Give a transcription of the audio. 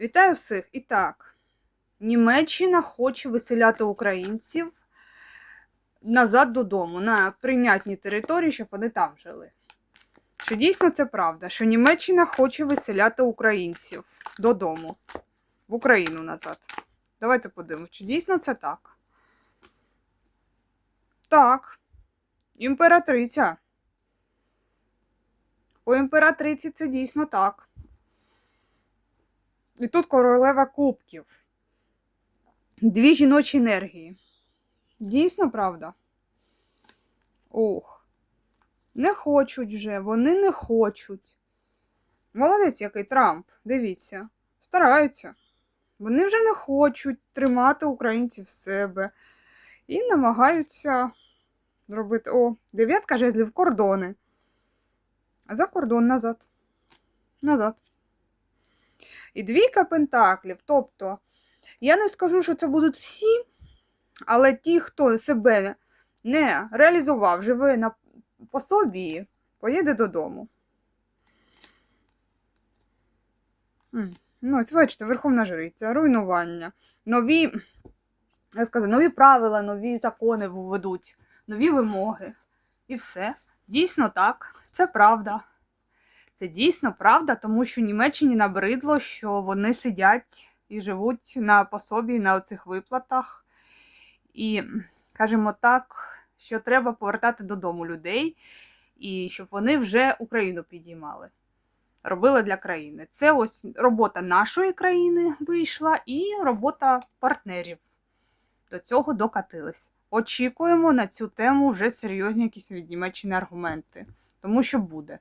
Вітаю всіх! І так, Німеччина хоче виселяти українців назад додому, на прийнятні території, щоб вони там жили. Чи дійсно це правда, що Німеччина хоче виселяти українців додому, в Україну назад? Давайте подивимося, чи дійсно це так? Так, імператриця. У імператриці це дійсно так. І тут королева кубків. Дві жіночі енергії. Дійсно правда? Ох. Не хочуть вже, вони не хочуть. Молодець який Трамп, дивіться, стараються. Вони вже не хочуть тримати українців в себе і намагаються зробити. О, дев'ятка жезлів кордони. А за кордон назад. Назад. І двійка пентаклів. Тобто, я не скажу, що це будуть всі, але ті, хто себе не реалізував, живе на пособі, поїде додому. Ну, ось бачите, Верховна Жриця, руйнування, нові, я сказала, нові правила, нові закони введуть, нові вимоги. І все. Дійсно так, це правда. Це дійсно правда, тому що Німеччині набридло, що вони сидять і живуть на пособі, на оцих виплатах. І, скажімо так, що треба повертати додому людей, і щоб вони вже Україну підіймали. Робили для країни. Це ось робота нашої країни вийшла і робота партнерів. До цього докатились. Очікуємо на цю тему вже серйозні якісь від Німеччини аргументи, тому що буде.